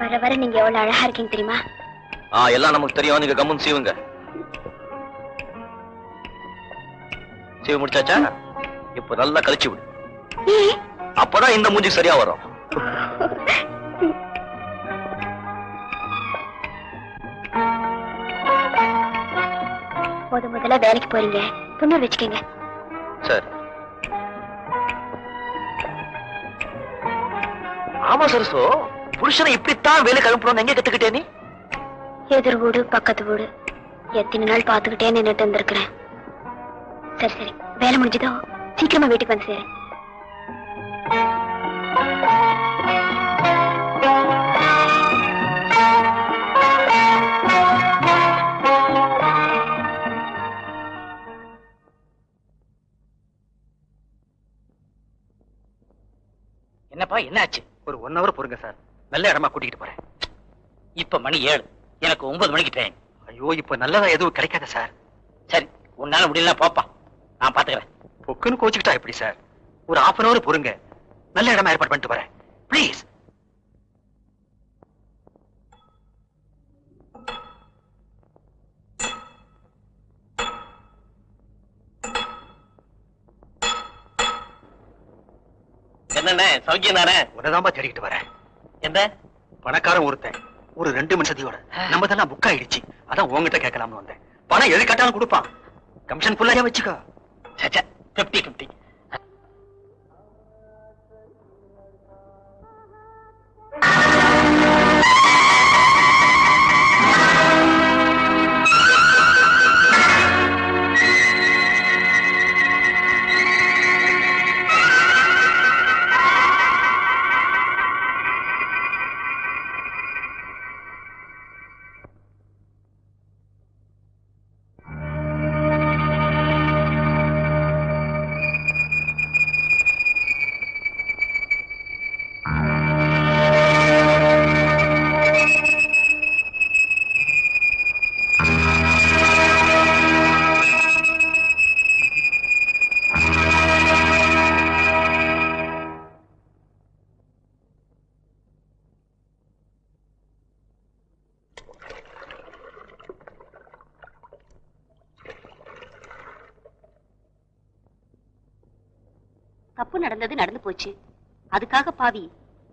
வர வர நீங்க எவ்வளவு அழகா இருக்கீங்க தெரியுமா? ஆ எல்லாம் நமக்கு தெரியும். நீங்க கம்முன்னு சீவுங்க. சீவு முடிச்சாச்சா? இப்ப நல்லா கழிச்சு விடு? அப்பதான் இந்த மூஞ்சி சரியா வரும். முத முதல்ல வேலைக்கு போறீங்க. துண்ணூறு வச்சுக்கோங்க. சரி. ஆமா சரசு. புருஷனை இப்படித்தான் வேலைக்கு அனுப்பணும் எங்க கத்துக்கிட்டே நீ? எதிர் வீடு பக்கத்து வீடு. எத்தனை நாள் பாத்துக்கிட்டே நின்னுட்டு இருந்திருக்கிறேன். சரி சரி. வேலை முடிஞ்சதோ? சீக்கிரமா வீட்டுக்கு வந்து சேரு. என்னப்பா என்னாச்சு? ஒரு ஒன் ஹவர் பொறுங்க சார். நல்ல இடமா கூட்டிகிட்டு போறேன். இப்ப மணி ஏழு. எனக்கு ஒன்பது மணிக்கு ட்ரெயின் ஐயோ இப்ப நல்லதா எதுவும் கிடைக்காத சார்? சரி உன்னால முடியல போப்பா. நான் பாத்துக்கிறேன். பொக்குன்னு கோச்சுக்கிட்டா எப்படி சார்? ஒரு half அன் ஹவர் பொறுங்க. நல்ல இடமா ஏற்பாடு பண்ணிட்டு வரேன். ப்ளீஸ் என்னண்ணே சௌக்கியம் தானே உன்னதாம்பா தேடிக்கிட்டு வரேன். எந்த? பணக்காரன் ஒருத்தன். ஒரு ரெண்டு மனுஷதியோட நம்ம தான் புக் ஆயிடுச்சு. அதான் உங்ககிட்ட கேட்கலாம்னு வந்தேன். பணம் எது கேட்டாலும் கொடுப்பான். கமிஷன் ஃபுல்லாவே வச்சுக்கோ. சச்சா பிப்டி பிப்டி தப்பு நடந்தது நடந்து போச்சு. அதுக்காக பாவி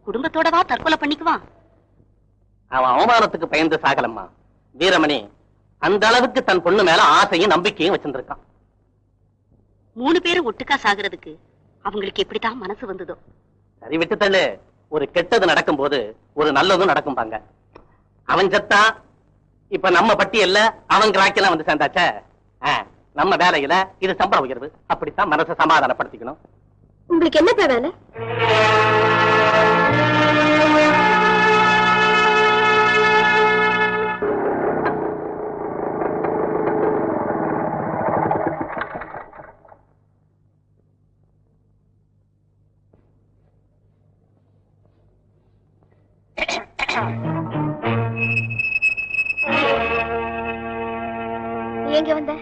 குடும்பத்தோடவா தற்கொலை பண்ணிக்குவான்? அவன் அவமானத்துக்கு பயந்து சாகலம்மா. வீரமணி அந்த அளவுக்கு தன் பொண்ணு மேல ஆசையும் நம்பிக்கையும் வச்சிருந்திருக்கான். மூணு பேரும் ஒட்டுக்கா சாகுறதுக்கு அவங்களுக்கு எப்படித்தான் மனசு வந்ததோ. சரி விட்டு தள்ளு ஒரு கெட்டது நடக்கும்போது ஒரு நல்லதும் நடக்கும்பாங்க. அவன் செத்தா இப்ப நம்ம பட்டியல்ல அவன் கிராக்கெல்லாம் வந்து சேர்ந்தாச்சே. நம்ம வேலையில இது சம்பள உயர்வு. அப்படித்தான் மனசை சமாதானப்படுத்திக்கணும். உங்களுக்கு என்னப்பா வேலை? எங்க வந்த?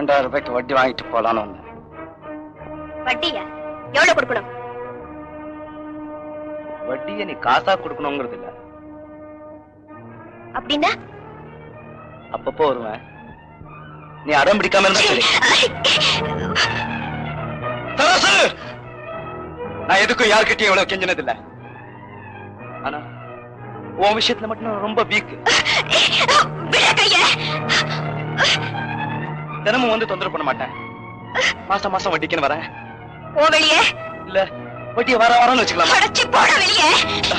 ரெண்டாயிரம் ரூபாய்க்கு வட்டி வாங்கிட்டு போலான்னு வந்தேன். வட்டியா? எவ்வளவு கொடுக்கணும்? வட்டியை நீ காசா கொடுக்கணுங்கிறது இல்ல. அப்படின்னா? அப்பப்போ வருவேன். நீ அடம் பிடிக்காம இருந்தா சரி. நான் எதுக்கும் யார்கிட்டயும் இவ்வளவு கெஞ்சினது இல்ல ஆனா உன் விஷயத்துல மட்டும் நான் ரொம்ப வீக் தினமும் வந்து தொந்தரவு பண்ண மாட்டேன். மாசம் மாசம் வட்டிக்குன்னு வரேன். வெளியே. இல்ல வட்டியை வர வரன்னு வச்சுக்கலாம்? அடைச்சு போட வெளியே.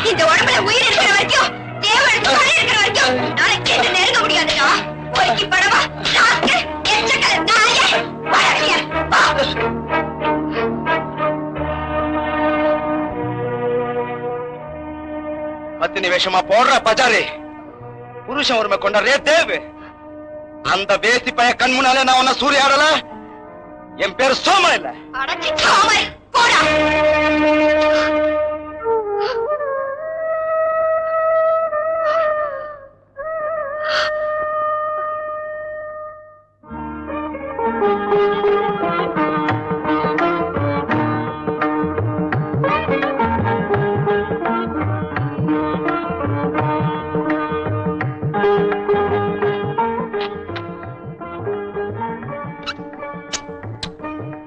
இந்த உடம்புல உயிர் இருக்கிற வரைக்கும் தேவன் சொல்லி இருக்கிற வரைக்கும் நாளைக்கு என்ன நெருங்க முடியாதுடா. ஒருக்கி படவா. நாக்கு எச்சக்கல் நாயே. வர வெளியே. வா பத்தினி வேஷமா போடுற பஜாரி. புருஷன் உரிமை கொண்டாடுறே தேவு. அந்த வேசி பையன் கண் முன்னாலே நான் உன்ன சூரியாடல என் பேர் சோமன் இல்ல. அடக்கி சாமல் போடா.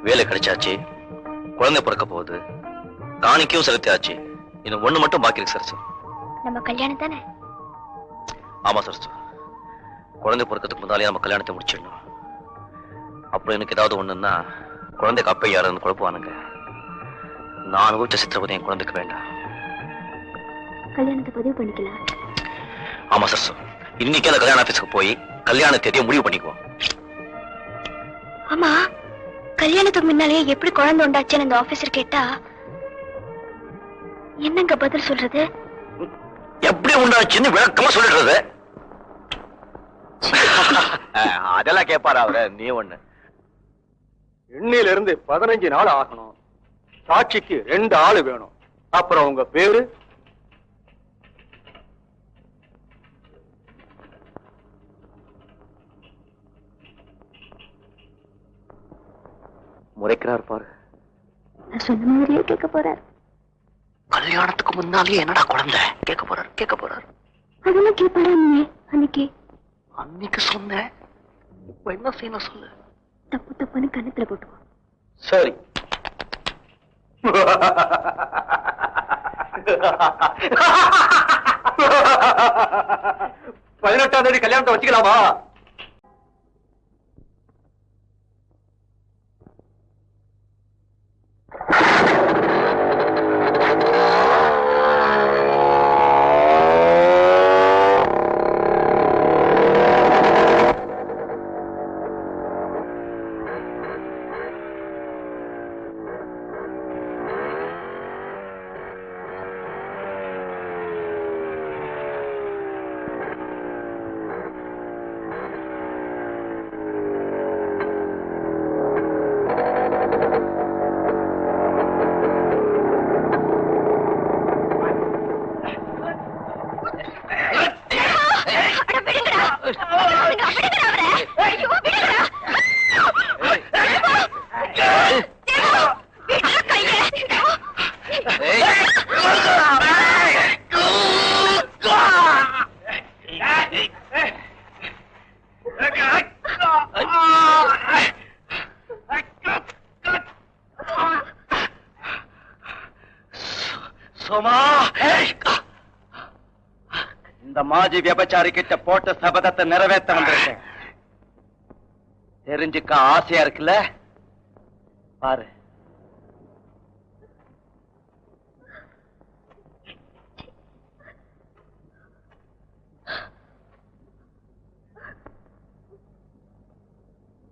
வச்சாச்சு குழந்தை பிறக்க போகுது காணிக்கையும் செலுத்தியாச்சு. இன்னும் ஒண்ணு மட்டும் பாக்கி இருக்கு சரசு நம்ம கல்யாணம் தானே? ஆமா சரசு குழந்தை பிறக்கிறதுக்கு முன்னாலே நம்ம கல்யாணத்தை முடிச்சிடணும். அப்புறம் எனக்கு ஏதாவது ஒண்ணுன்னா குழந்தைக்கு அப்பா யாருன்னு குழப்புவானுங்க. நான் அனுபவிச்ச சித்திரவதை என் குழந்தைக்கு வேண்டாம். கல்யாணத்தை பதிவு பண்ணிக்கலாம். ஆமா சரசு இன்னைக்கே அந்த கல்யாண ஆபீஸ்க்கு போய் கல்யாண தேதியை முடிவு பண்ணிக்குவோம். ஆமா. கல்யாணத்துக்கு முன்னாலே எப்படி குழந்தை உண்டாச்சுன்னு அந்த ஆபீசர் கேட்டா என்னங்க பதில் சொல்றது? எப்படி உண்டாச்சுன்னு விளக்கமா சொல்லிடுறது. அதெல்லாம் கேட்பாரு அவரு? நீ ஒண்ணு. எண்ணில இருந்து பதினஞ்சு நாள் ஆகணும். சாட்சிக்கு ரெண்டு ஆளு வேணும். அப்புறம் உங்க பேரு முறைக்கிறார் பாரு. சொன்ன மாதிரியே கேட்க போறார். கல்யாணத்துக்கு முன்னாலே என்னடா குழந்தை? கேட்க போறாரு கேட்க போறாரு. அதெல்லாம் கேட்பாரா அன்னைக்கு? அன்னைக்கு சொன்னேன் இப்ப என்ன செய்யணும் சொல்லு. தப்பு தப்புன்னு கண்ணத்துல போட்டுக்கோ சரி. பதினெட்டாம் தேதி கல்யாணத்தை வச்சுக்கலாமா? இந்த மாஜி விபச்சாரி கிட்ட போட்ட சபதத்தை நிறைவேற்ற வந்திருக்கேன். தெரிஞ்சுக்க ஆசையா இருக்குல்ல? பாரு.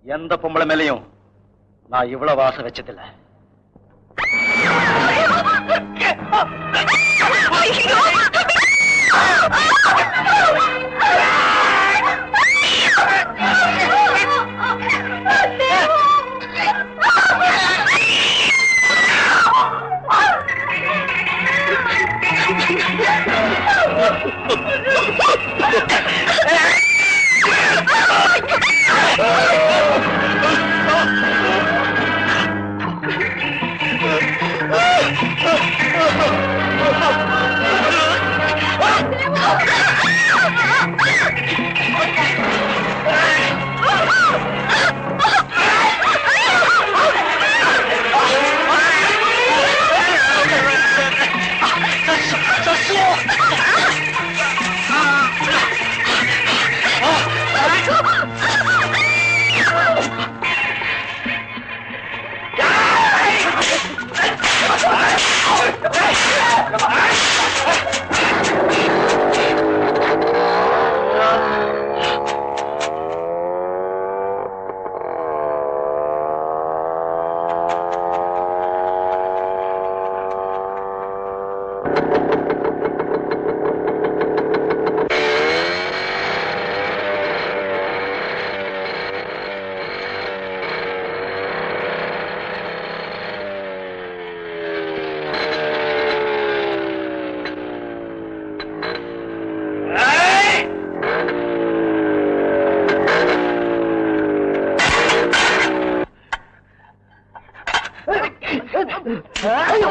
எந்த பொம்பளை மேலையும் நான் இவ்வளவு ஆசை வச்சதில்லை. ஐயோ! 아유,